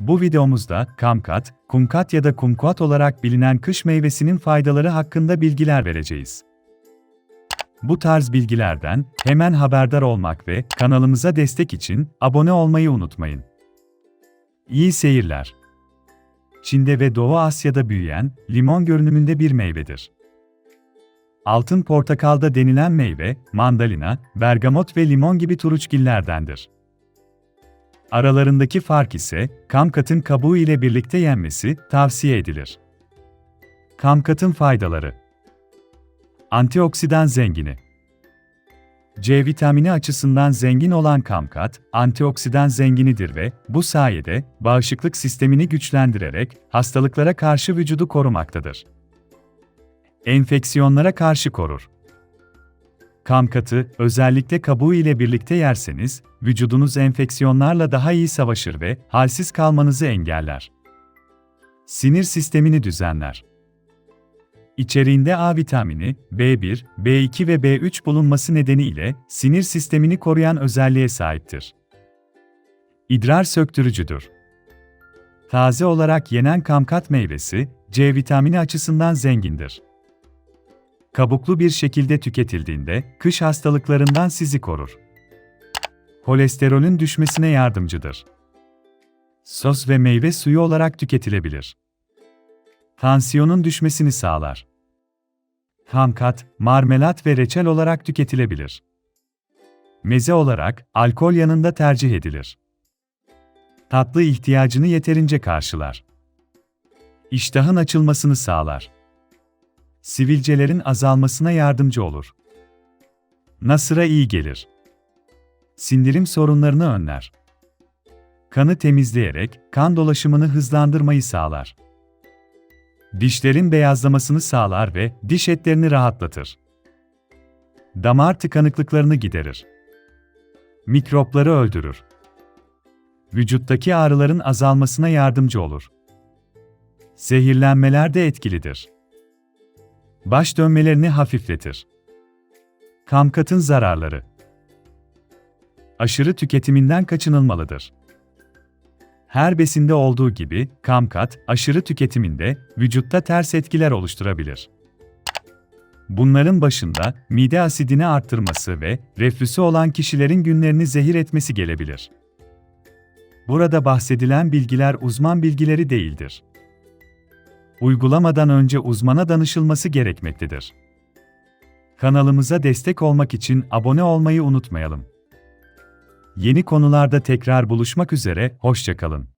Bu videomuzda kamkat, kumkat ya da kumkuat olarak bilinen kış meyvesinin faydaları hakkında bilgiler vereceğiz. Bu tarz bilgilerden hemen haberdar olmak ve kanalımıza destek için abone olmayı unutmayın. İyi seyirler. Çin'de ve Doğu Asya'da büyüyen limon görünümünde bir meyvedir. Altın portakalda denilen meyve, mandalina, bergamot ve limon gibi turuçgillerdendir. Aralarındaki fark ise kamkatın kabuğu ile birlikte yenmesi tavsiye edilir. Kamkatın faydaları Antioksidan zengini C vitamini açısından zengin olan kamkat, antioksidan zenginidir ve bu sayede bağışıklık sistemini güçlendirerek hastalıklara karşı vücudu korumaktadır. Enfeksiyonlara karşı korur. Kamkatı, özellikle kabuğu ile birlikte yerseniz, vücudunuz enfeksiyonlarla daha iyi savaşır ve halsiz kalmanızı engeller. Sinir sistemini düzenler. İçeriğinde A vitamini, B1, B2 ve B3 bulunması nedeniyle sinir sistemini koruyan özelliğe sahiptir. İdrar söktürücüdür. Taze olarak yenen kamkat meyvesi, C vitamini açısından zengindir. Kabuklu bir şekilde tüketildiğinde kış hastalıklarından sizi korur. Kolesterolün düşmesine yardımcıdır. Sos ve meyve suyu olarak tüketilebilir. Tansiyonun düşmesini sağlar. Kamkat, marmelat ve reçel olarak tüketilebilir. Meze olarak alkol yanında tercih edilir. Tatlı ihtiyacını yeterince karşılar. İştahın açılmasını sağlar. Sivilcelerin azalmasına yardımcı olur. Nasıra iyi gelir. Sindirim sorunlarını önler. Kanı temizleyerek kan dolaşımını hızlandırmayı sağlar. Dişlerin beyazlamasını sağlar ve diş etlerini rahatlatır. Damar tıkanıklıklarını giderir. Mikropları öldürür. Vücuttaki ağrıların azalmasına yardımcı olur. Zehirlenmeler de etkilidir. Baş dönmelerini hafifletir. Kamkatın zararları Aşırı tüketiminden kaçınılmalıdır. Her besinde olduğu gibi, kamkat, aşırı tüketiminde vücutta ters etkiler oluşturabilir. Bunların başında mide asidini arttırması ve reflüsü olan kişilerin günlerini zehir etmesi gelebilir. Burada bahsedilen bilgiler uzman bilgileri değildir. Uygulamadan önce uzmana danışılması gerekmektedir. Kanalımıza destek olmak için abone olmayı unutmayalım. Yeni konularda tekrar buluşmak üzere, hoşçakalın.